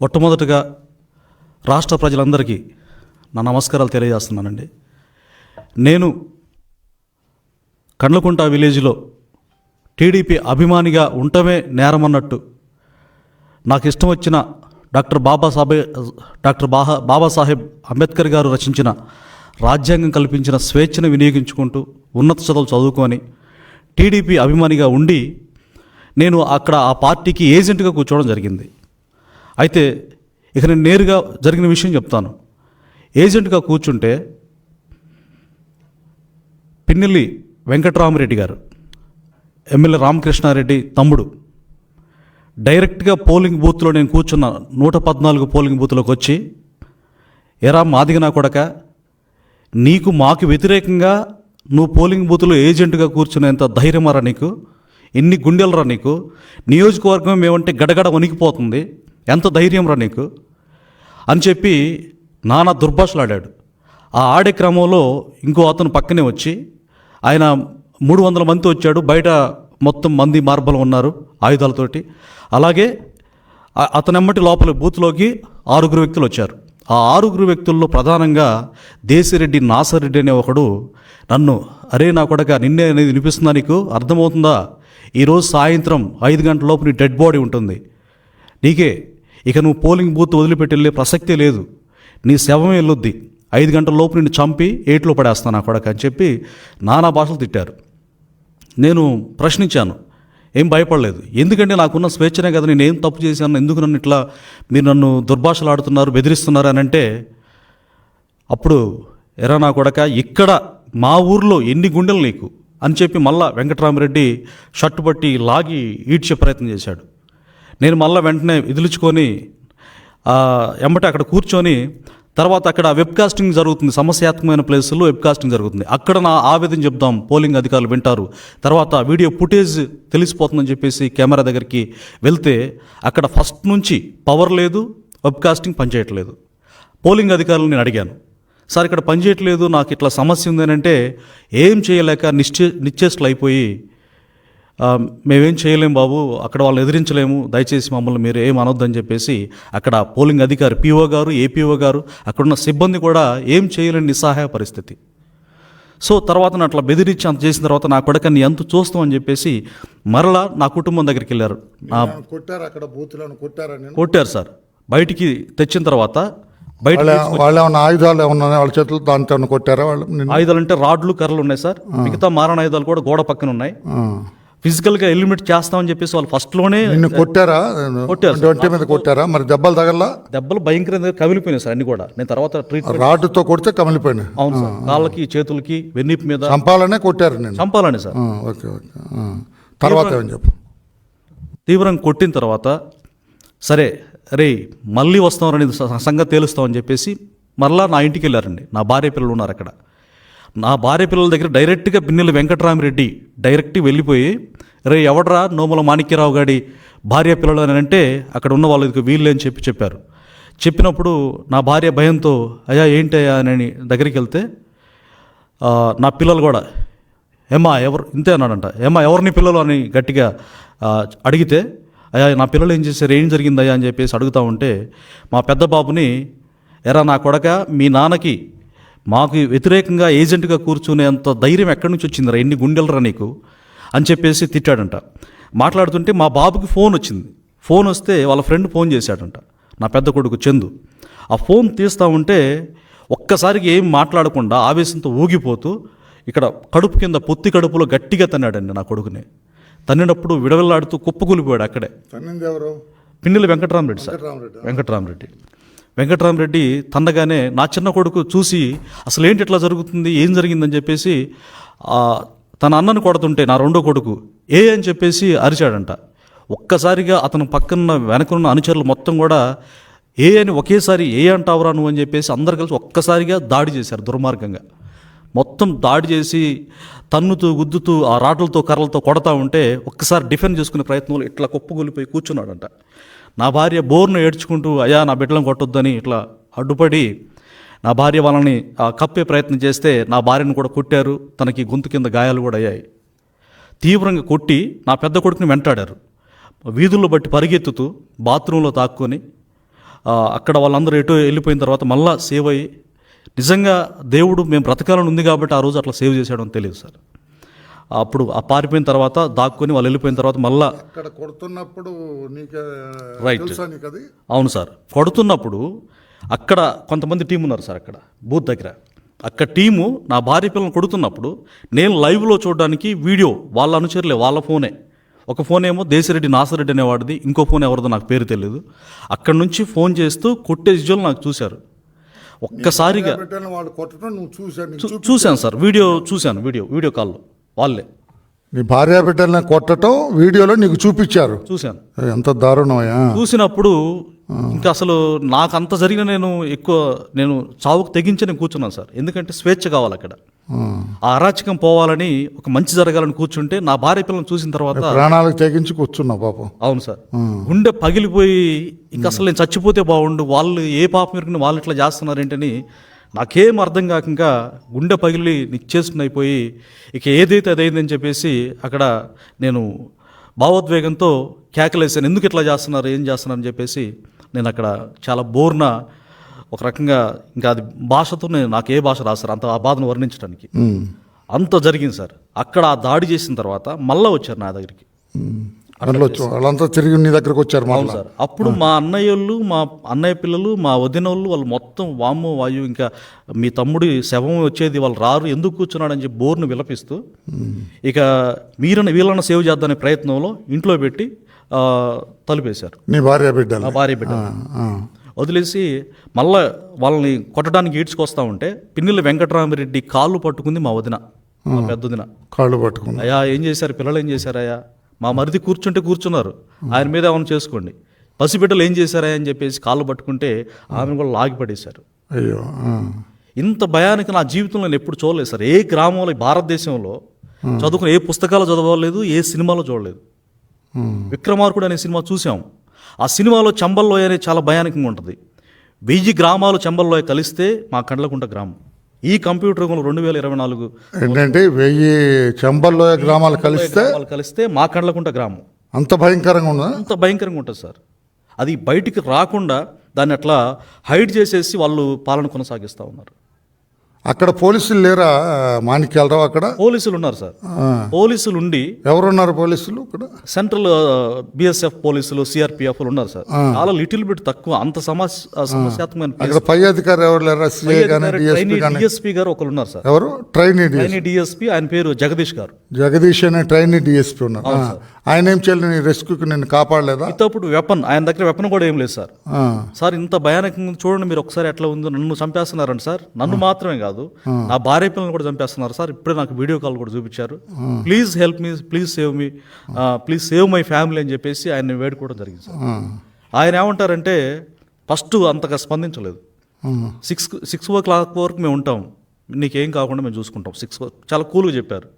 మొట్టమొదటగా రాష్ట్ర ప్రజలందరికీ నా నమస్కారాలు తెలియజేస్తున్నానండి. నేను కండ్లకుంట విలేజ్లో టీడీపీ అభిమానిగా ఉండటమే నేరమన్నట్టు నాకు ఇష్టం వచ్చిన డాక్టర్ బాబాసాహెబ్ డాక్టర్ బాహా బాబాసాహెబ్ అంబేద్కర్ గారు రచించిన రాజ్యాంగం కల్పించిన స్వేచ్ఛను వినియోగించుకుంటూ ఉన్నత చదువులు చదువుకొని టీడీపీ అభిమానిగా ఉండి నేను అక్కడ ఆ పార్టీకి ఏజెంట్గా కూర్చోవడం జరిగింది. అయితే ఇక నేను నేరుగా జరిగిన విషయం చెప్తాను. ఏజెంట్గా కూర్చుంటే పిన్నెల్లి వెంకటరామరెడ్డి గారు ఎమ్మెల్యే రామకృష్ణారెడ్డి తమ్ముడు. డైరెక్ట్గా పోలింగ్ బూత్లో నేను కూర్చున్న నూట పద్నాలుగు పోలింగ్ బూత్లోకి వచ్చి ఎరా మాదిగనా కొడక నీకు మాకు వ్యతిరేకంగా నువ్వు పోలింగ్ బూత్లో ఏజెంట్గా కూర్చునేంత ధైర్యమరా నీకు? ఎన్ని గుండెలరా నీకు? నియోజకవర్గం మేమంటే గడగడ వణికిపోతుంది. ఎంత ధైర్యం రా నీకు? అని చెప్పి నానా దుర్భాషలాడాడు. ఆ ఆడే క్రమంలో ఇంకో అతను పక్కనే వచ్చి ఆయన మూడు వందల మంది వచ్చాడు బయట మొత్తం మంది మార్బలం ఉన్నారు ఆయుధాలతోటి. అలాగే అతనెమ్మటి లోపల బూత్లోకి ఆరుగురు వ్యక్తులు వచ్చారు. ఆ ఆరుగురు వ్యక్తుల్లో ప్రధానంగా దేశిరెడ్డి నాసరెడ్డి అనే ఒకడు నన్ను అరే నా కొడక నిన్నే అనేది వినిపిస్తుందా నీకు? అర్థమవుతుందా? ఈరోజు సాయంత్రం ఐదు గంటల లోపు నీ డెడ్ బాడీ ఉంటుంది. నీకే ఇక నువ్వు పోలింగ్ బూత్ వదిలిపెట్టి వెళ్ళే ప్రసక్తే లేదు. నీ శవమే వెళ్ళొద్ది ఐదు గంటల లోపు నిన్ను చంపి ఏట్లో పడేస్తాను నా కొడక అని చెప్పి నానా భాషలు తిట్టారు. నేను ప్రశ్నించాను. ఏం భయపడలేదు. ఎందుకంటే నాకున్న స్వేచ్ఛనే కదా నేను ఏం తప్పు చేశాను ఎందుకు నన్ను ఇట్లా మీరు నన్ను దుర్భాషలు ఆడుతున్నారు బెదిరిస్తున్నారు అని అంటే అప్పుడు ఎరా నా కొడక ఇక్కడ మా ఊర్లో ఎన్ని గుండెలు నీకు? అని చెప్పి మళ్ళా వెంకటరామరెడ్డి షర్టు పట్టి లాగి ఈడ్చే ప్రయత్నం చేశాడు. నేను మళ్ళీ వెంటనే విదిలించుకొని ఎంబట అక్కడ కూర్చొని తర్వాత అక్కడ వెబ్ కాస్టింగ్ జరుగుతుంది సమస్యాత్మకమైన ప్లేసుల్లో వెబ్ కాస్టింగ్ జరుగుతుంది. అక్కడ నా ఆవేదన చెప్దాం పోలింగ్ అధికారులు వింటారు. తర్వాత వీడియో ఫుటేజ్ తెలిసిపోతుందని చెప్పేసి కెమెరా దగ్గరికి వెళ్తే అక్కడ ఫస్ట్ నుంచి పవర్ లేదు వెబ్ కాస్టింగ్ పనిచేయట్లేదు. పోలింగ్ అధికారులు నేను అడిగాను. సార్ ఇక్కడ పనిచేయట్లేదు నాకు ఇట్లా సమస్య ఉందని అంటే ఏం చేయలేక నిశ్చే నిశ్చేష్టలు అయిపోయి మేమేం చేయలేం బాబు అక్కడ వాళ్ళని ఎదిరించలేము. దయచేసి మమ్మల్ని మీరు ఏం అనొద్దని చెప్పేసి అక్కడ పోలింగ్ అధికారి పిఓ గారు ఏపీఓ గారు అక్కడున్న సిబ్బంది కూడా ఏం చేయలేని నిస్సహాయ పరిస్థితి. సో తర్వాత నన్ను అట్లా బెదిరించి అంత చేసిన తర్వాత నా కొడుకని ఎంత చూస్తాం అని చెప్పేసి మరలా నా కుటుంబం దగ్గరికి వెళ్ళారు. నా కొట్టారు అక్కడ బూత్లను? కొట్టారా నేను కొట్టారు సార్. బయటికి తెచ్చిన తర్వాత బయట వాళ్ళ వాళ్ళు ఏమన్నా ఆయుధాలు ఏమన్నా వాళ్ళ చేతులు దాంతో కొట్టారా వాళ్ళు? ఆయుధాలు అంటే రాడ్లు కర్రలు ఉన్నాయి సార్. మిగతా మారణ ఆయుధాలు కూడా గోడ పక్కన ఉన్నాయి. ఫిజికల్గా ఎలిమినేట్ చేస్తామని చెప్పేసి వాళ్ళు ఫస్ట్లోనే నిన్ను కొట్టారా? కొట్టారు మీద కొట్టారా? మరి దెబ్బలు తగల్లా? దెబ్బలు భయంకరంగా కమిలిపోయినాయి సార్ అన్ని కూడా. నేను తర్వాత ట్రీట్మెంట్ రాడ్డుతో కొడితే కమిలిపోయినాయి. అవును సార్. కాళ్ళకి చేతులకి వెన్నీపు మీద. చంపాలనే కొట్టారు నేను చంపాలని సార్. Okay okay. తర్వాత ఏమని చెప్పు? తీవ్రంగా కొట్టిన తర్వాత సరే రే మళ్ళీ వస్తామని సంగతి తేలుస్తామని చెప్పేసి మరలా నా ఇంటికి వెళ్ళారండి. నా భార్య పిల్లలు ఉన్నారు అక్కడ. నా భార్య పిల్లల దగ్గర డైరెక్ట్గా పిన్నెల వెంకటరామిరెడ్డి డైరెక్ట్గా వెళ్ళిపోయి రే ఎవడరా నోముల మాణిక్యరావు గాడి భార్య పిల్లలు? అని అంటే అక్కడ ఉన్న వాళ్ళకి వీళ్ళే అని చెప్పి చెప్పారు. చెప్పినప్పుడు నా భార్య భయంతో అయ్యా ఏంటయ్యా అని దగ్గరికి వెళ్తే నా పిల్లలు కూడా ఏమా ఎవరు? ఇంతే అన్నాడంట. ఏమా ఎవరిని పిల్లలు? అని గట్టిగా అడిగితే అయ్యా నా పిల్లలు ఏం చేశారు? ఏం జరిగిందయ్యా అని చెప్పేసి అడుగుతా ఉంటే మా పెద్ద బాబుని ఎరా నా కొడక మీ నాన్నకి మాకు వ్యతిరేకంగా ఏజెంట్గా కూర్చునేంత ధైర్యం ఎక్కడి నుంచి వచ్చిందిరా? ఎన్ని గుండెలరా నీకు? అని చెప్పేసి తిట్టాడంట. మాట్లాడుతుంటే మా బాబుకి ఫోన్ వచ్చింది. ఫోన్ వస్తే వాళ్ళ ఫ్రెండ్ ఫోన్ చేశాడంట. నా పెద్ద కొడుకు చందు. ఆ ఫోన్ తీస్తూ ఉంటే ఒక్కసారికి ఏం మాట్లాడకుండా ఆవేశంతో ఊగిపోతూ ఇక్కడ కడుపు కింద పొత్తి కడుపులో గట్టిగా తన్నాడండి నా కొడుకుని. తన్నినప్పుడు విడవెల్లాడుతూ కుప్పకూలిపోయాడు అక్కడే. పిన్నెల వెంకటరామరెడ్డి సార్. వెంకటరామరెడ్డి. వెంకటరామరెడ్డి తండగానే తన్నగానే నా చిన్న కొడుకు చూసి అసలు ఏంటి ఇట్లా జరుగుతుంది ఏం జరిగిందని చెప్పేసి తన అన్నను కొడుతుంటే నా రెండో కొడుకు ఏ అని చెప్పేసి అరిచాడంట. ఒక్కసారిగా అతను పక్కన వెనకనున్న అనుచరులు మొత్తం కూడా ఏ అని ఒకేసారి ఏ అంటావురా నువ్వు అని చెప్పేసి అందరు కలిసి ఒక్కసారిగా దాడి చేశారు దుర్మార్గంగా. మొత్తం దాడి చేసి తన్నుతూ గుద్దుతూ ఆ రాటలతో కర్రలతో కొడతా ఉంటే ఒక్కసారి డిఫెండ్ చేసుకునే ప్రయత్నంలో ఇట్లా కుప్పగొలిపోయి కూర్చున్నాడంట. నా భార్య బోర్ను ఏడ్చుకుంటూ అయ్యా నా బిడ్డలను కొట్టొద్దని ఇట్లా అడ్డుపడి నా భార్య వాళ్ళని కప్పే ప్రయత్నం చేస్తే నా భార్యను కూడా కొట్టారు. తనకి గొంతు కింద గాయాలు కూడా అయ్యాయి. తీవ్రంగా కొట్టి నా పెద్ద కొడుకుని వెంటాడారు. వీధుల్లో బట్టి పరిగెత్తుతూ బాత్రూంలో తాక్కొని అక్కడ వాళ్ళందరూ ఎటు వెళ్ళిపోయిన తర్వాత మళ్ళా సేవ్ అయ్యి నిజంగా దేవుడు మేము బ్రతకాలని ఉంది కాబట్టి ఆ రోజు అట్లా సేవ్ చేశాడని తెలియదు సార్. అప్పుడు ఆ పారిపోయిన తర్వాత దాక్కుని వాళ్ళు వెళ్ళిపోయిన తర్వాత మళ్ళా అక్కడ కొడుతున్నప్పుడు నీకు అది? అవును సార్. కొడుతున్నప్పుడు అక్కడ కొంతమంది టీం ఉన్నారు సార్ అక్కడ బూత్ దగ్గర. అక్కడ టీము నా భార్య పిల్లలు కొడుతున్నప్పుడు నేను లైవ్లో చూడడానికి వీడియో వాళ్ళ అనుచరులే వాళ్ళ ఫోనే. ఒక ఫోన్ ఏమో దేశిరెడ్డి నాసిరెడ్డి అనేవాడిది ఇంకో ఫోన్ ఎవరిదో నాకు పేరు తెలియదు అక్కడ నుంచి ఫోన్ చేస్తూ కొట్టే విజువల్ నాకు చూశారు. ఒక్కసారిగా చూశాను సార్ వీడియో చూశాను వీడియో వీడియో కాల్లో. వాళ్ళే. నీ భార్య బిడ్డలను కొట్టడం వీడియోలో నీకు చూపించారు. చూశాను. ఎంత దారుణమయ్యా. చూసినప్పుడు ఇంకా అసలు నాకు అంత జరిగిన నేను ఎక్కువ నేను చావుకు తెగించి నేను కూర్చున్నాను సార్. ఎందుకంటే స్వేచ్ఛ కావాలి అక్కడ. ఆ. అరాచకం పోవాలని ఒక మంచి జరగాలని కూర్చుంటే నా భార్య పిల్లలను చూసిన తర్వాత ప్రాణాలకు తెగించి కూర్చున్నావు పాపం. అవును సార్. గుండె పగిలిపోయి ఇంకా అసలు నేను చచ్చిపోతే బాగుండు వాళ్ళు ఏ పాపం ఇరుకుని వాళ్ళు ఇట్లా చేస్తున్నారు ఏంటని నాకేం అర్థం కాక ఇంకా గుండె పగిలి నిచ్చేసిన అయిపోయి ఇక ఏదైతే అదైందని చెప్పేసి అక్కడ నేను భావోద్వేగంతో కేకలేసాను ఎందుకు ఇట్లా చేస్తున్నారు? ఏం చేస్తున్నారు? అని చెప్పేసి నేను అక్కడ చాలా బోర్న ఒక రకంగా ఇంకా అది భాషతో నేను నాకు ఏ భాష రాస్తారు అంత ఆ బాధను వర్ణించడానికి. అంత జరిగింది సార్. అక్కడ ఆ దాడి చేసిన తర్వాత మళ్ళీ వచ్చారు నా దగ్గరికి. అందులో వాళ్ళంతా తిరిగి నీ దగ్గరకు వచ్చారు అవును సార్. అప్పుడు మా అన్నయ్యోళ్ళు మా అన్నయ్య పిల్లలు మా వదినోళ్ళు వాళ్ళు మొత్తం వాము వాయు ఇంకా మీ తమ్ముడి శవం వచ్చేది వాళ్ళు రారు ఎందుకు కూర్చున్నాడని చెప్పి బోర్ను విలపిస్తూ ఇక మీరన్న వీళ్ళన్న సేవ్ చేద్దానే ప్రయత్నంలో ఇంట్లో పెట్టి తలుపేశారు. నీ భార్య బిడ్డలు నా భార్య బిడ్డ. వదిలేసి మళ్ళా వాళ్ళని కొట్టడానికి ఈడ్చుకొస్తా ఉంటే పిన్నిల వెంకటరామరెడ్డి కాళ్ళు పట్టుకుంది మా వదిన మా పెద్ద వదిన. కాళ్ళు పట్టుకున్నా అయ్యా ఏం చేశారు? పిల్లలు ఏం చేశారయ్యా? మా మరిది కూర్చుంటే కూర్చున్నారు. ఆయన మీద ఏమైనా చేసుకోండి. పసిబిడ్డలు ఏం చేశారా అని చెప్పేసి కాళ్ళు పట్టుకుంటే ఆమెను కూడా లాగి పడేశారు. అయ్యో. ఇంత భయానికి నా జీవితంలో నేను ఎప్పుడు చూడలేదు సార్. ఏ గ్రామంలో ఈ భారతదేశంలో చదువుకుని ఏ పుస్తకాలు చదవలేదు ఏ సినిమాలో చూడలేదు. విక్రమార్కుడు అనే సినిమా చూసాం ఆ సినిమాలో చంబల్లోయ అనేది చాలా భయానకంగా ఉంటుంది. వెయ్యి గ్రామాలు చంబల్లోయ కలిస్తే మా కండ్లకుంట గ్రామం. ఈ కంప్యూటర్ యుగంలో రెండు వేల ఇరవై నాలుగు ఏంటంటే వెయ్యి చెంబల్లో గ్రామాలు కలిస్తే కలిస్తే మా కండ్లకుంట గ్రామం. అంత భయంకరంగా ఉందా అంత భయంకరంగా ఉంటుంది సార్. అది బయటికి రాకుండా దాన్ని అట్లా హైడ్ చేసేసి వాళ్ళు పాలన కొనసాగిస్తూ ఉన్నారు. అక్కడ పోలీసులు లేరా మాణిక్యాలరావు అక్కడ? పోలీసులు ఉన్నారు సార్. పోలీసులు ఉండి ఎవరున్నారు పోలీసులు అక్కడ? సెంట్రల్ బిఎస్ఎఫ్ పోలీసులు సిఆర్పిఎఫ్ ఉన్నారు సార్. చాలా లిటిల్ బిట్ తక్కువ అంత సమస్య సమస్యాత్మకమైన పై అధికారి ఎవరు లేరా? డిఎస్పీ గారు ఒకరు ఉన్నారు సార్. ఎవరు? ట్రైనీ ఆయన డిఎస్పీ ఆయన పేరు జగదీష్ గారు. జగదీష్ అనే ట్రైనీ డిఎస్పీ ఉన్నారు. ఆయన ఏం చేయలేదు నీ రెస్క్యూకి నిన్ను కాపాడలేదా? ఇతప్పుడు వెపన్ ఆయన దగ్గర వెపన్ కూడా ఏం లేదు సార్. సార్ ఇంత భయానకంగా చూడండి మీరు ఒకసారి ఎట్లా ఉందో. నన్ను చంపేస్తున్నారండి సార్. నన్ను మాత్రమే కాదు. నా భార్య పిల్లల్ని కూడా చంపేస్తున్నారు సార్. ఇప్పుడే నాకు వీడియో కాల్ కూడా చూపించారు. Please help me please save me please save my family అని చెప్పేసి ఆయన వేడుకోవడం జరిగింది సార్. ఆయన ఏమంటారంటే ఫస్ట్ అంతగా స్పందించలేదు. సిక్స్ సిక్స్ ఓ క్లాక్ వరకు మేము ఉంటాం. నీకేం కాకుండా మేము చూసుకుంటాం. సిక్స్ చాలా కూల్గా చెప్పారు.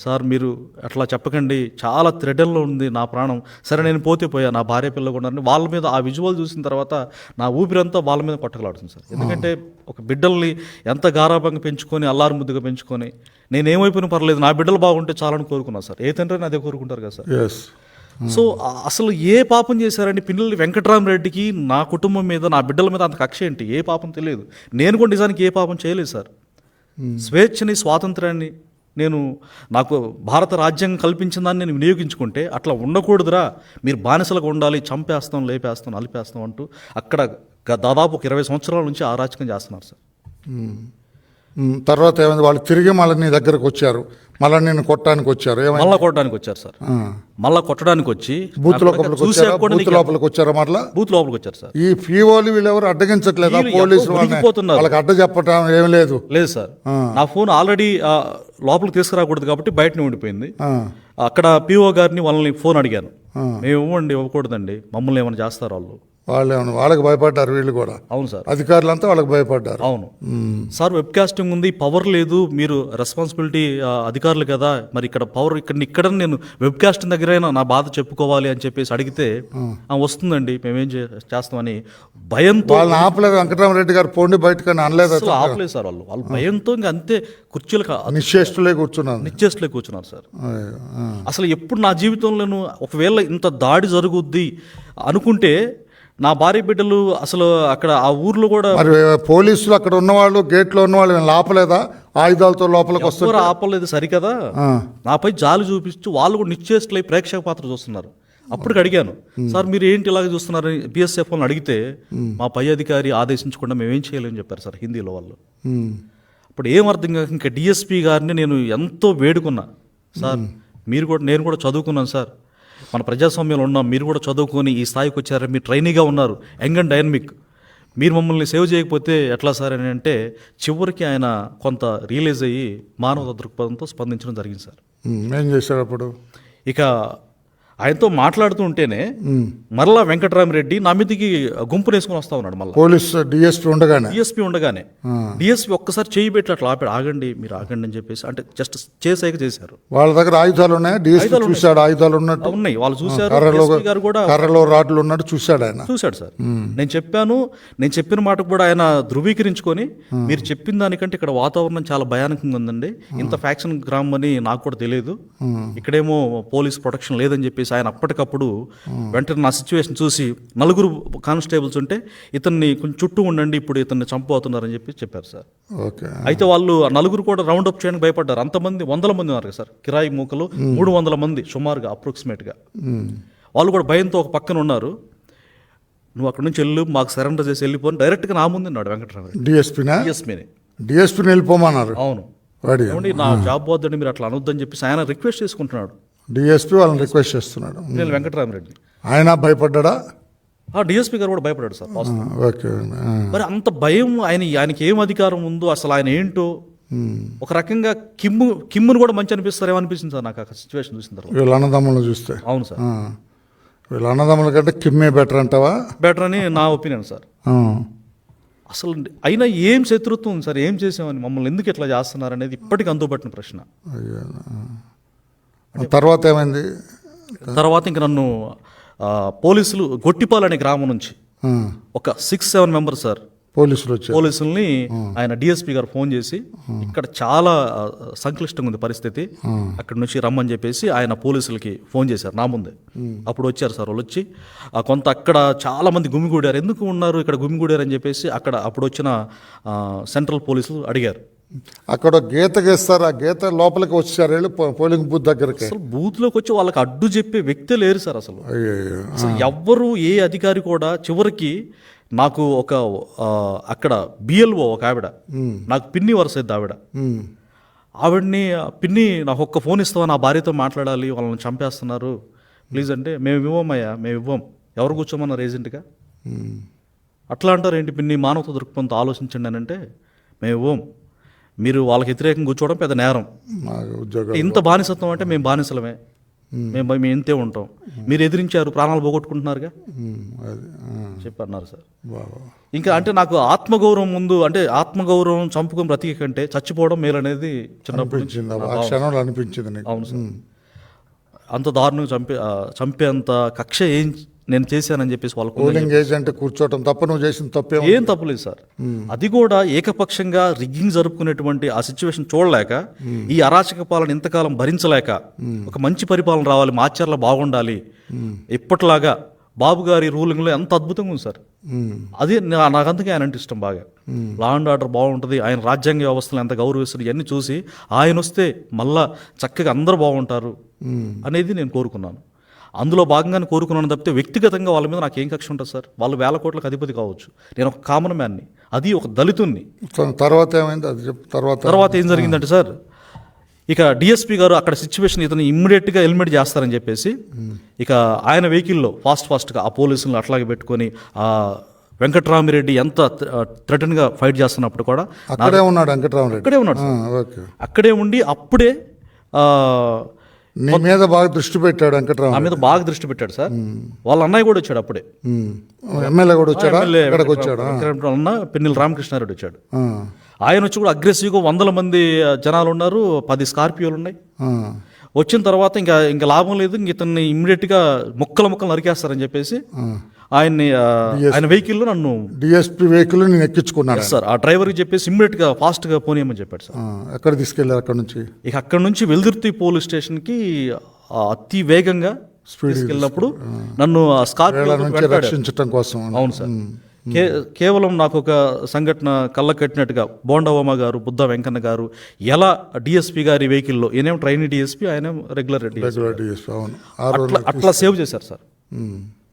సార్ మీరు అట్లా చెప్పకండి. చాలా థ్రెడల్లో ఉంది నా ప్రాణం. సరే నేను పోతే పోయా. నా భార్య పిల్ల కూడా. వాళ్ళ మీద ఆ విజువల్ చూసిన తర్వాత నా ఊపిరంతా వాళ్ళ మీద కొట్టగలాడుతుంది సార్. ఎందుకంటే ఒక బిడ్డల్ని ఎంత గారాభంగా పెంచుకొని అల్లారు ముద్దుగా పెంచుకొని నేను ఏమైపోయినా పర్లేదు. నా బిడ్డలు బాగుంటే చాలని కోరుకున్నా సార్. ఏ తండ్రి అదే కోరుకుంటారు కదా సార్. సో అసలు ఏ పాపం చేశారండి? పిల్లలు వెంకటరామరెడ్డికి నా కుటుంబం మీద నా బిడ్డల మీద అంత కక్ష ఏంటి? ఏ పాపం తెలియదు. నేను కూడా నిజానికి ఏ పాపం చేయలేదు సార్. స్వేచ్ఛని స్వాతంత్రాన్ని నేను నాకు భారత రాజ్యాంగం కల్పించిన దాన్ని నేను వినియోగించుకుంటే అట్లా ఉండకూడదురా. మీరు బానిసలుగా ఉండాలి చంపేస్తాం లేపేస్తాం నలిపేస్తాం అంటూ అక్కడ దాదాపు ఒక ఇరవై సంవత్సరాల నుంచి అరాచకం చేస్తున్నారు సార్. ఉమ్, తర్వాత ఏమైంది? వాళ్ళు తిరిగి మళ్ళీ నీ దగ్గరకు వచ్చారు. మళ్ళీ నిన్ను కొట్టడానికి వచ్చారు. మళ్ళా కొట్టడానికి వచ్చారు సార్. మళ్ళా కొట్టడానికి వచ్చి బూత్ లోపలికి వచ్చారా? బూత్ లోపలికి వచ్చారా మళ్ళా? బూత్ లోపలికి వచ్చారు సార్. ఈ పీఓలు వీళ్ళెవరు అడ్డగించట్లేదా? వీళ్ళు పోలీసులు ఎవరో వాళ్ళని? ఉరికిపోతున్నారు. వాళ్ళకి అడ్డ చెప్పటం ఏం లేదు. లేదు సార్. నా ఫోన్ ఆల్రెడీ లోపలికి తీసుకురాకూడదు కాబట్టి బయటనే ఉండిపోయింది. అక్కడ పిఓ గారిని వాళ్ళని ఫోన్ అడిగాను. మేము ఇవ్వండి ఇవ్వకూడదండి. మమ్మల్ని ఏమైనా చేస్తారు వాళ్ళు? వాళ్ళు వాళ్ళకి భయపడ్డారు వీళ్ళు కూడా. అవును సార్. అధికారులంతా వాళ్ళకి భయపడ్డారు. అవును. సార్ వెబ్ కాస్టింగ్ ఉంది. పవర్ లేదు. మీరు రెస్పాన్సిబిలిటీ అధికారులు కదా. మరి ఇక్కడ పవర్ ఇక్కడ ఇక్కడ నేను వెబ్ కాస్టింగ్ దగ్గరైనా నా బాధ చెప్పుకోవాలి అని చెప్పేసి అడిగితే "ఆ, వస్తుందండి. మేమేం చేస్తామని. భయంతో వాళ్ళని ఆపలేదు. వెంకటరామరెడ్డి గారు పోండి బయటకని అనలేదు అసలు ఆపలేదు సార్ వాళ్ళు. వాళ్ళు భయంతో ఇంకా అంతే కుర్చీలకు నిశ్చేష్టులే కూర్చున్నాను నిశ్చేసలే కూర్చున్నారు సార్. అసలు ఎప్పుడు నా జీవితంలో ఒకవేళ ఇంత దాడి జరుగుద్ది అనుకుంటే నా భార్య బిడ్డలు అసలు అక్కడ ఆ ఊర్లో కూడా మరి పోలీసులు అక్కడ ఉన్నవాళ్ళు గేట్లో ఉన్నవాళ్ళు వీళ్ళని ఆపలేదా ఆయుధాలతో లోపలికి వస్తారు ఆపలేదు సరికదా? నాపై జాలి చూపించి వాళ్ళు కూడా నిశ్చేష్లై ప్రేక్షక పాత్ర చూస్తున్నారు. అప్పటికి అడిగాను సార్ మీరు ఏంటి ఇలాగ చూస్తున్నారని బిఎస్ఎఫ్ వాళ్ళని అడిగితే మా పై అధికారి ఆదేశించకుండా మేమేం చేయలేమని చెప్పారు సార్ హిందీలో వాళ్ళు. అప్పుడు ఏం అర్థం కాక ఇంకా డిఎస్పి గారిని నేను ఎంతో వేడుకున్నా సార్ మీరు కూడా నేను కూడా చదువుకున్నాను సార్. మన ప్రజాస్వామ్యంలో ఉన్నాం మీరు కూడా చదువుకొని ఈ స్థాయికి వచ్చారు మీరు ట్రైనీగా ఉన్నారు యంగ్ అండ్ డైనమిక్. మీరు మమ్మల్ని సేవ్ చేయకపోతే ఎట్లా సార్ అని అంటే చివరికి ఆయన కొంత రియలైజ్ అయ్యి మానవ దృక్పథంతో స్పందించడం జరిగింది సార్. ఏం చేశాడు అప్పుడు? ఇక ఆయనతో మాట్లాడుతూ ఉంటేనే మరలా వెంకటరామరెడ్డి నా మీదకి గుంపు వేసుకుని వస్తా ఉన్నాడు మళ్ళీ. పోలీస్ డిఎస్పీ ఉండగానే. డిఎస్పీ ఉండగానే. డిఎస్పీ ఒక్కసారి చేయి పెట్టి అట్లా ఆపాడు ఆగండి మీరు ఆగండి అని చెప్పేసి అంటే జస్ట్ చేసాక చేశారు. వాళ్ళ దగ్గర ఆయుధాలు ఉన్నాయా డిఎస్పీ చూశాడు ఆయుధాలు ఉన్నట్టు. ఉన్నాయి. వాళ్ళు చూశారు గారు కూడా కర్రలో రాడ్లు ఉన్నట్టు చూశాడు ఆయన. చూశాడు సార్. నేను చెప్పాను నేను చెప్పిన మాటకు కూడా ఆయన ధృవీకరించుకొని మీరు చెప్పిన దానికంటే ఇక్కడ వాతావరణం చాలా భయానకంగా ఉందండి. ఇంత ఫ్యాక్షన్ గ్రామం అని నాకు కూడా తెలియదు. ఇక్కడేమో పోలీస్ ప్రొటెక్షన్ లేదని చెప్పేసి ఆయన అప్పటికప్పుడు వెంటనే నా సిచ్యువేషన్ చూసి నలుగురు కానిస్టేబుల్స్ ఉంటే ఇతన్ని కొంచెం చుట్టూ ఉండండి ఇప్పుడు ఇతన్ని చంపబోతున్నారని చెప్పి చెప్పారు సార్. ఓకే. అయితే వాళ్ళు ఆ నలుగురు కూడా రౌండ్ అప్ చేయడానికి భయపడ్డారు. అంతమంది వందల మంది ఉన్నారు కదా సార్. కిరాయి మూకలు మూడు వందల మంది సుమారుగా అప్రాక్సిమేట్గా వాళ్ళు కూడా భయంతో ఒక పక్కన ఉన్నారు. నువ్వు అక్కడ నుంచి వెళ్ళు మాకు సరెండర్ చేసి వెళ్ళిపోని డైరెక్ట్గా నా ముందు ఉన్నాడు వెంకటరామరెడ్డి. డిఎస్పీనా డిఎస్పీని డిఎస్పీని వెళ్ళిపోమన్నారు. అవును. నా జాబ్ పోద్దని మీరు అట్లా అనొద్దని చెప్పేసి ఆయన రిక్వెస్ట్ చేసుకుంటున్నాడు. డిఎస్పీ వాళ్ళని రిక్వెస్ట్ చేస్తున్నాడు. నేను వెంకటరామరెడ్డి. ఆయన భయపడ్డా? డిఎస్పీ గారు కూడా భయపడాడు సార్ ఓకే. మరి అంత భయం ఆయన ఆయనకి ఏం అధికారం ఉందో అసలు ఆయన ఏంటో ఒక రకంగా కిమ్ము కిమ్మును కూడా మంచి అనిపిస్తారేమో సార్ నాకు ఆ సిచ్యువేషన్ చూసిన తర్వాత. వీళ్ళ అన్నదమ్ములను చూస్తే? అవును సార్. వీళ్ళ అన్నదమ్ముల కంటే కిమ్మే బెటర్ అంటావా? బెటర్ అని నా ఒపీనియన్ సార్. అసలు అయినా ఏం శత్రుత్వం ఉంది సార్ ఏం చేసామని మమ్మల్ని ఎందుకు ఇట్లా చేస్తున్నారు అనేది ఇప్పటికీ అందుబట్టిన ప్రశ్న. తర్వాత ఏమైంది? తర్వాత ఇంక నన్ను పోలీసులు గొట్టిపాల్ అనే గ్రామం నుంచి. ఒక సిక్స్ సెవెన్ మెంబర్స్ సార్. పోలీసులు పోలీసుల్ని ఆయన డిఎస్పీ గారు ఫోన్ చేసి ఇక్కడ చాలా సంక్లిష్టంగా ఉంది పరిస్థితి. అక్కడ నుంచి రమ్మని చెప్పేసి ఆయన పోలీసులకి ఫోన్ చేశారు నా ముందే. అప్పుడు వచ్చారు సార్ వాళ్ళు వచ్చి ఆ, కొంత అక్కడ చాలా మంది గుమిగూడారు. ఎందుకు ఉన్నారు? ఇక్కడ గుమిగూడారు? అని చెప్పేసి అక్కడ అప్పుడు వచ్చిన సెంట్రల్ పోలీసులు అడిగారు. అక్కడ గీత గీస్తారు ఆ గీత లోపలికి వచ్చారు వీళ్ళు పోలింగ్ బూత్ దగ్గరికి. అసలు బూత్లోకి వచ్చి వాళ్ళకి అడ్డు చెప్పే వ్యక్తే లేరు సార్ అసలు. ఎవ్వరు ఏ అధికారి కూడా చివరికి నాకు ఒక అక్కడ బిఎల్ఓ ఒక ఆవిడ నాకు పిన్ని వరసైద్ది ఆవిడ. ఆవిడ్ని పిన్ని నాకు ఒక్క ఫోన్ ఇస్తావా నా భార్యతో మాట్లాడాలి వాళ్ళని చంపేస్తున్నారు. ప్లీజ్ అంటే మేము ఇవ్వమయ్యా మేము ఇవ్వం. ఎవరు కూర్చోమన్నారు ఏజెంట్గా? అట్లా అంటారు ఏంటి పిన్ని మానవత దృక్పథంతో ఆలోచించండి అని అంటే మేము ఇవ్వం. మీరు వాళ్ళకి వ్యతిరేకంగా కూర్చోవడం పెద్ద నేరం. ఉద్యోగం ఇంత బానిసత్వం అంటే మేము బానిసలమే. మేము. మేము ఇంతే ఉంటాం. మీరు ఎదిరించారు ప్రాణాలు పోగొట్టుకుంటున్నారుగా. చెప్పన్నారు సార్. ఇంకా అంటే నాకు ఆత్మగౌరవం ముందు అంటే ఆత్మగౌరవం చంపుకొని బ్రతికే కంటే చచ్చిపోవడం మేలు అనేది చిన్నప్పటి నుంచి అనిపించింది అవును సార్. అంత దారుణంగా చంపే చంపేంత కక్ష ఏం నేను చేశానని చెప్పేసి వాళ్ళకు ఉందని పోలింగ్ ఏజెంట్ కూర్చోవటం తప్ప నువ్వు చేసిన తప్పే ఏం తప్పులేదు సార్. అది కూడా ఏకపక్షంగా రిగ్గింగ్ జరుపుకునేటువంటి ఆ సిచ్యువేషన్ చూడలేక ఈ అరాచక పాలన ఇంతకాలం భరించలేక ఒక మంచి పరిపాలన రావాలి మాచర్ల బాగుండాలి. ఇప్పటిలాగా బాబు గారి రూలింగ్లో ఎంత అద్భుతంగా ఉంది సార్. అది నా- నాకు అందుకే ఆయన అంటే ఇష్టం బాగా. లా అండ్ ఆర్డర్ బాగుంటుంది ఆయన రాజ్యాంగ వ్యవస్థలు ఎంత గౌరవిస్తారు ఇవన్నీ చూసి ఆయన వస్తే మళ్ళా చక్కగా అందరూ బాగుంటారు అనేది నేను కోరుకున్నాను. అందులో భాగంగానే కోరుకున్నాను తప్పితే వ్యక్తిగతంగా వాళ్ళ మీద నాకు ఏం కక్ష ఉంటుంది సార్? వాళ్ళు వేల కోట్లకు అధిపతి కావచ్చు. నేను ఒక కామన్ మ్యాన్ని అది ఒక దళితుణ్ణి. తర్వాత ఏమైంది? అది తర్వాత తర్వాత ఏం జరిగిందంటే సార్ ఇక డిఎస్పీ గారు అక్కడ సిచ్యువేషన్ ఇతను ఇమ్మీడియట్గా ఎలిమినేట్ చేస్తారని చెప్పేసి ఇక ఆయన వెహికల్లో ఫాస్ట్ ఫాస్ట్గా ఆ పోలీసులను అట్లాగే పెట్టుకొని ఆ వెంకట్రామిరెడ్డి ఎంత థ్రెటన్గా ఫైట్ చేస్తున్నప్పుడు కూడా అక్కడే ఉన్నాడు వెంకటరామరెడ్డి. అక్కడే ఉన్నాడు అక్కడే ఉండి అప్పుడే నీ మీద బాగా దృష్టి పెట్టాడు వెంకటరామ నా మీద బాగా దృష్టి పెట్టాడు సార్. వాళ్ళ అన్నయ్య కూడా వచ్చాడు అప్పుడే. ఎమ్మెల్యే కూడా వచ్చాడా? ఎమ్మెల్యే ఇక్కడికి వచ్చాడా? వెంకటరామరెడ్డి అన్న పిన్నెల రామకృష్ణారెడ్డి వచ్చాడు. ఆ, ఆయన వచ్చి కూడా అగ్రెసివ్గా వందల మంది జనాలు ఉన్నారు. పది స్కార్పియోలు ఉన్నాయి. ఆ, వచ్చిన తర్వాత ఇంకా ఇంకా లాభం లేదు. ఇంక ఇతన్ని ఇమ్మీడియట్గా ముక్కల ముక్కలు నరికేస్తారని చెప్పేసి ఆయన్ని ఆయన వెహికల్లో నన్ను డిఎస్పీ వెహికల్ నేను ఎక్కించుకున్నాడు సార్ ఆ డ్రైవర్కి చెప్పేసి ఇమ్మీడియట్గా ఫాస్ట్గా పోనీయమని చెప్పాడు సార్ ఎక్కడ తీసుకెళ్ళారు అక్కడ నుంచి? ఇక అక్కడ నుంచి వెల్దుర్తి పోలీస్ స్టేషన్కి అతి వేగంగా తీసుకెళ్ళినప్పుడు నన్ను స్కార్పియో రక్షించటం కోసం. అవును సార్ కేవలం నాకు ఒక సంఘటన కళ్ళ కట్టినట్టుగా బోండవమ్మ గారు బుద్ధ వెంకన్న గారు ఎలా డిఎస్పీ గారి వెహికల్లో ఈయనేం ట్రైన్ డిఎస్పీ ఆయన రెగ్యులర్ డిఎస్పీ. అట్లా సేవ్ చేశారు సార్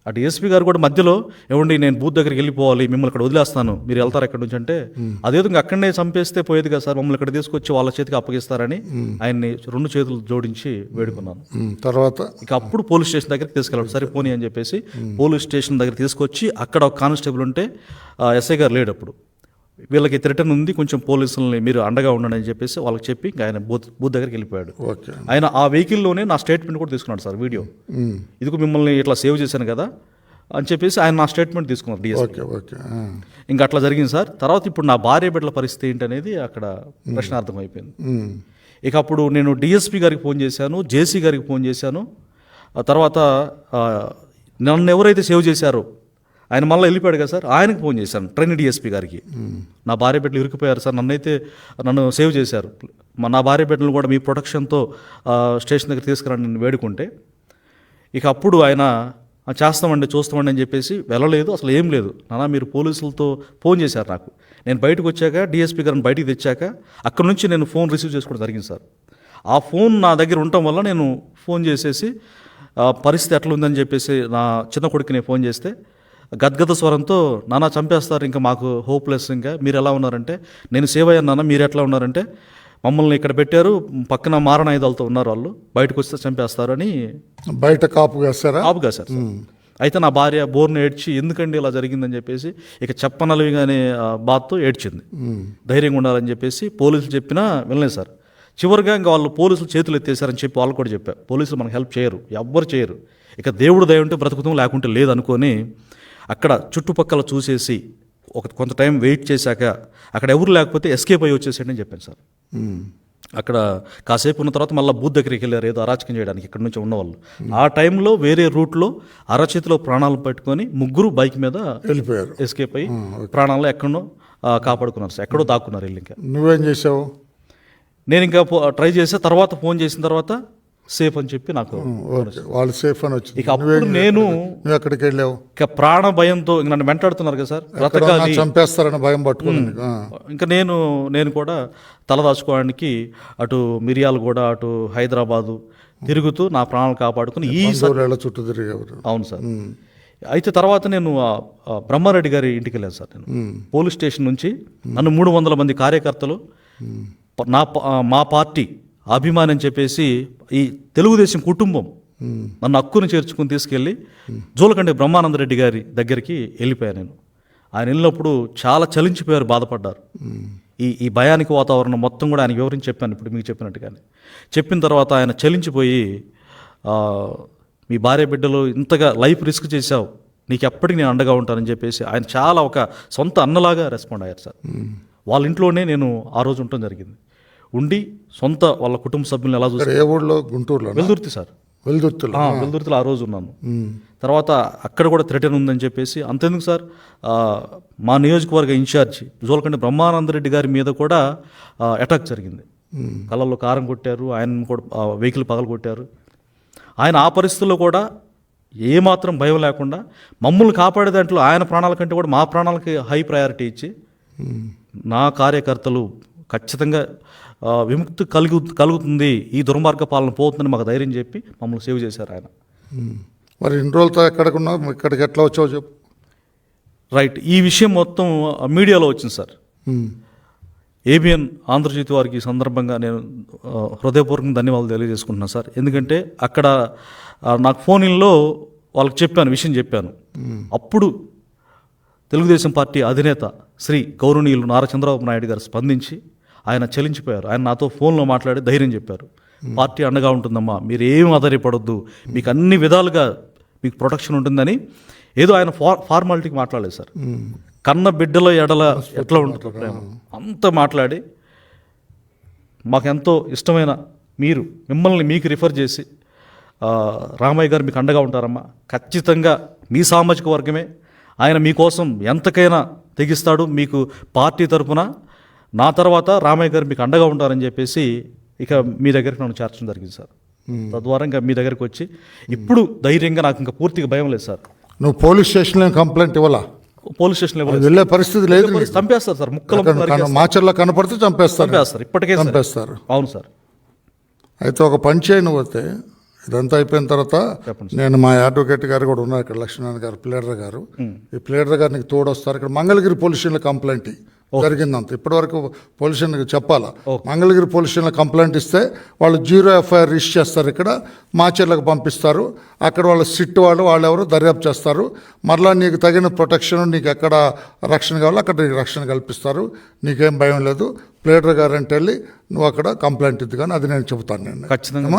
ఆ డిఎస్పీ గారు కూడా మధ్యలో ఏమండి నేను బూత్ దగ్గరికి వెళ్ళిపోవాలి మిమ్మల్ని ఇక్కడ వదిలేస్తాను. మీరు వెళ్తారు ఎక్కడి నుంచి? అంటే అదేదో ఇంకా అక్కడనే చంపేస్తే పోయేది కదా సార్ మమ్మల్ని ఇక్కడ తీసుకొచ్చి వాళ్ళ చేతికి అప్పగిస్తారని ఆయన్ని రెండు చేతులు జోడించి వేడుకున్నాను. తర్వాత? ఇక అప్పుడు పోలీస్ స్టేషన్ దగ్గరికి తీసుకెళ్ళాడు. సరే పోనీ అని చెప్పేసి పోలీస్ స్టేషన్ దగ్గర తీసుకొచ్చి అక్కడ ఒక కానిస్టేబుల్ ఉంటే ఎస్ఐ గారు లేడు అప్పుడు. వీళ్ళకి థ్రెటన్ ఉంది కొంచెం పోలీసులని మీరు అండగా ఉండండి అని చెప్పేసి వాళ్ళకి చెప్పి ఇంకా ఆయన బూత్ బూత్ దగ్గరికి వెళ్ళిపోయాడు. ఓకే. ఆయన ఆ వెహికల్లోనే నా స్టేట్మెంట్ కూడా తీసుకున్నాడు సార్ వీడియో. ఇదిగో మిమ్మల్ని ఇట్లా సేవ్ చేశాను కదా అని చెప్పేసి ఆయన నా స్టేట్మెంట్ తీసుకున్నారు డిఎస్ ఓకే ఓకే ఆ. ఇంకా అట్లా జరిగింది సార్. తర్వాత ఇప్పుడు నా భార్య బిడ్డల పరిస్థితి ఏంటనేది అక్కడ ప్రశ్నార్థం అయిపోయింది. ఇక అప్పుడు నేను డిఎస్పీ గారికి ఫోన్ చేశాను జేసీ గారికి ఫోన్ చేశాను. ఆ తర్వాత నన్ను ఎవరైతే సేవ్ చేశారో ఆయన మళ్ళీ వెళ్ళిపోయాడు కదా సార్. ఆయనకు ఫోన్ చేశాను ట్రైన్ డిఎస్పీ గారికి. నా భార్య బిడ్డలు ఇరుక్కుపోయారు సార్. నన్నైతే నన్ను సేవ్ చేశారు. నా భార్య బిడ్డలు కూడా మీ ప్రొటెక్షన్తో స్టేషన్ దగ్గర తీసుకురండి నేను వేడుకుంటే ఇక అప్పుడు ఆయన చేస్తామండి చూస్తామండి అని చెప్పేసి వెళ్ళలేదు. అసలు ఏం లేదు. నానా మీరు పోలీసులతో ఫోన్ చేశారు నాకు. నేను బయటకు వచ్చాక డిఎస్పీ గారిని బయటికి తెచ్చాక అక్కడ నుంచి నేను ఫోన్ రిసీవ్ చేసుకోవడం జరిగింది సార్. ఆ ఫోన్ నా దగ్గర ఉండటం వల్ల నేను ఫోన్ చేసేసి పరిస్థితి ఎట్లా ఉందని చెప్పేసి నా చిన్న కొడుకు నేను ఫోన్ చేస్తే గద్గద స్వరంతో నాన్న చంపేస్తారు. ఇంకా మాకు హోప్లెస్ ఇంకా. మీరు ఎలా ఉన్నారంటే నేను సేవ్ అయ్యాను నాన్న మీరు ఎట్లా ఉన్నారంటే మమ్మల్ని ఇక్కడ పెట్టారు. పక్కన మారణాయుధాలతో ఉన్నారు వాళ్ళు. బయటకు వస్తే చంపేస్తారు అని బయట కాపు వేస్తారా ఆపుగా సార్. అయితే నా భార్య బోర్ను ఏడ్చి ఎందుకండి ఇలా జరిగిందని చెప్పేసి ఇక చెప్పనలవిగానే ఆ బాధతో ఏడ్చింది. ధైర్యంగా ఉండాలని చెప్పేసి పోలీసులు చెప్పినా వినలేదు సార్. చివరిగా ఇంకా వాళ్ళు పోలీసులు చేతులు ఎత్తేసారని చెప్పి వాళ్ళు కూడా చెప్పారు. పోలీసులు మనకు హెల్ప్ చేయరు. ఎవ్వరు చేయరు. ఇక దేవుడు దయ ఉంటే బ్రతుకుతాం లేకుంటే లేదనుకొని అక్కడ చుట్టుపక్కల చూసేసి ఒక కొంత టైం వెయిట్ చేశాక అక్కడ ఎవరు లేకపోతే ఎస్కేప్ అయ్యి వచ్చేసేయండి అని చెప్పాను సార్. అక్కడ కాసేపు ఉన్న తర్వాత మళ్ళీ బూత్ దగ్గరికి వెళ్ళారు ఏదో అరాచకం చేయడానికి ఇక్కడ నుంచి ఉన్నవాళ్ళు. ఆ టైంలో వేరే రూట్లో అరచేతిలో ప్రాణాలు పెట్టుకొని ముగ్గురు బైక్ మీద వెళ్ళిపోయారు. ఎస్కేప్ అయ్యి ప్రాణాలు ఎక్కడో కాపాడుకున్నారు సార్. ఎక్కడో దాక్కున్నారు వీళ్ళు ఇంకా. నువ్వేం చేసావు నేను ఇంకా ట్రై చేస్తే తర్వాత ఫోన్ చేసిన తర్వాత సేఫ్ అని చెప్పి నాకు వాళ్ళు సేఫ్ అని వచ్చింది. ఇక అప్పుడు నేను ఎక్కడికి వెళ్ళావు? ఇక ప్రాణ భయంతో ఇంక నన్ను వెంటాడుతున్నారు కదా సార్ బ్రతకాలి. చంపేస్తారని భయం. ఆ. ఇంకా నేను నేను కూడా తలదాచుకోవడానికి అటు మిరియాలు కూడా అటు హైదరాబాదు తిరుగుతూ నా ప్రాణాలు కాపాడుకుని ఈ చుట్టూ తిరిగేవారు? అవును సార్. అయితే తర్వాత నేను బ్రహ్మారెడ్డి గారి ఇంటికి వెళ్ళాను సార్ నేను. పోలీస్ స్టేషన్ నుంచి నన్ను మూడు వందల మంది కార్యకర్తలు నా మా పార్టీ అభిమాని అని చెప్పేసి ఈ తెలుగుదేశం కుటుంబం నన్ను హక్కును చేర్చుకుని తీసుకెళ్ళి జోలకండి బ్రహ్మానందరెడ్డి గారి దగ్గరికి వెళ్ళిపోయాను నేను. ఆయన వెళ్ళినప్పుడు చాలా చలించిపోయారు బాధపడ్డారు. ఈ ఈ భయానికి వాతావరణం మొత్తం కూడా ఆయన వివరించి చెప్పాను ఇప్పుడు మీకు చెప్పినట్టుగానే. చెప్పిన తర్వాత ఆయన చలించిపోయి మీ భార్య బిడ్డలు ఇంతగా లైఫ్ రిస్క్ చేశావు నీకు ఎప్పటికీ నేను అండగా ఉంటానని చెప్పేసి ఆయన చాలా ఒక సొంత అన్నలాగా రెస్పాండ్ అయ్యారు సార్. వాళ్ళ ఇంట్లోనే నేను ఆ రోజు ఉండటం జరిగింది. ఉండి సొంత వాళ్ళ కుటుంబ సభ్యులను ఎలా చూసి ఇక్కడ ఏ ఊళ్ళో గుంటూరులో వెల్దుర్తి సార్. వెల్దుర్తిలో. ఆ, వెల్దుర్తిలో ఆ రోజు ఉన్నాను. తర్వాత అక్కడ కూడా థ్రెటన్ ఉందని చెప్పేసి అంతెందుకు సార్? మా నియోజకవర్గ ఇన్ఛార్జి జోలకండి బ్రహ్మానందరెడ్డి గారి మీద కూడా అటాక్ జరిగింది. కళ్ళల్లో కారం కొట్టారు ఆయన కూడా వెహికల్ పగలు కొట్టారు. ఆయన ఆ పరిస్థితుల్లో కూడా ఏమాత్రం భయం లేకుండా మమ్మల్ని కాపాడే దాంట్లో ఆయన ప్రాణాల కంటే కూడా మా ప్రాణాలకి హై ప్రయారిటీ ఇచ్చి నా కార్యకర్తలు ఖచ్చితంగా విముక్తి కలుగు కలుగుతుంది ఈ దుర్మార్గ పాలన పోతుందని మాకు ధైర్యం చెప్పి మమ్మల్ని సేవ్ చేశారు ఆయన. మరి ఇన్ని రోజులతో ఎక్కడికున్నావు ఇక్కడికి ఎట్లా వచ్చావు చెప్పు. రైట్ ఈ విషయం మొత్తం మీడియాలో వచ్చింది సార్. ఏబిఎన్ ఆంధ్రజ్యోతి వారికి ఈ సందర్భంగా నేను హృదయపూర్వకంగా ధన్యవాదాలు తెలియజేసుకుంటున్నాను సార్. ఎందుకంటే అక్కడ నాకు ఫోన్లో వాళ్ళకి చెప్పాను విషయం చెప్పాను. అప్పుడు తెలుగుదేశం పార్టీ అధినేత శ్రీ గౌరవనీయులు నారా చంద్రబాబు నాయుడు గారు స్పందించి ఆయన చలించిపోయారు. ఆయన నాతో ఫోన్లో మాట్లాడి ధైర్యం చెప్పారు. పార్టీ అండగా ఉంటుందమ్మా మీరు ఏం ఆధారపడొద్దు మీకు అన్ని విధాలుగా మీకు ప్రొటెక్షన్ ఉంటుందని ఏదో ఆయన ఫార్ ఫార్మాలిటీకి మాట్లాడలేదు సార్. కన్న బిడ్డల ఎడల ఎట్లా ఉంటుంది ప్రేమ. అంత మాట్లాడి మాకెంతో ఇష్టమైన మీరు మిమ్మల్ని మీకు రిఫర్ చేసి రామయ్య గారు మీకు అండగా ఉంటారమ్మా. ఖచ్చితంగా మీ సామాజిక వర్గమే. ఆయన మీకోసం ఎంతకైనా తెగిస్తాడు. మీకు పార్టీ తరపున నా తర్వాత రామయ్య గారు మీకు అండగా ఉంటారని చెప్పేసి ఇక మీ దగ్గరికి నన్ను చేర్చడం జరిగింది సార్. తద్వారా ఇంకా మీ దగ్గరికి వచ్చి ఇప్పుడు ధైర్యంగా నాకు ఇంకా పూర్తిగా భయం లేదు సార్. నువ్వు పోలీస్ స్టేషన్లో కంప్లైంట్ ఇవ్వాలా? పోలీస్ స్టేషన్లో ఇవ్వలేదు. వెళ్ళే పరిస్థితి లేదు. చంపేస్తారు సార్ ముక్కలు మాచర్లో కనపడితే చంపేస్తారు. చంపేస్తారు ఇప్పటికే. చంపేస్తారు. అవును సార్. అయితే ఒక పని చేయను పోతే ఇదంతా అయిపోయిన తర్వాత నేను మా అడ్వకేట్ గారు కూడా ఉన్నారు ఇక్కడ లక్ష్మీనారాయణ గారు ప్లేడర్ గారు. ఈ ప్లేడర్ గారు నీకు తోడొస్తారు ఇక్కడ మంగళగిరి పోలీస్ స్టేషన్లో కంప్లైంట్. జరిగిందంత. ఇప్పటివరకు పోలీస్ స్టేషన్కి చెప్పాలా? మంగళగిరి పోలీస్ స్టేషన్లో కంప్లైంట్ ఇస్తే వాళ్ళు జీరో ఎఫ్ఐఆర్ రిజిస్టర్ చేస్తారు ఇక్కడ మాచర్లకు పంపిస్తారు. అక్కడ వాళ్ళ సిట్ వాళ్ళు వాళ్ళు ఎవరు దర్యాప్తు చేస్తారు. మరలా నీకు తగిన ప్రొటెక్షన్ నీకు ఎక్కడ రక్షణ కావాలో అక్కడ నీకు రక్షణ కల్పిస్తారు. నీకేం భయం లేదు. ప్లేడర్ గారు అంటే వెళ్ళి నువ్వు అక్కడ కంప్లైంట్ ఇద్దు కానీ అది నేను చెబుతాను నేను. ఖచ్చితంగా.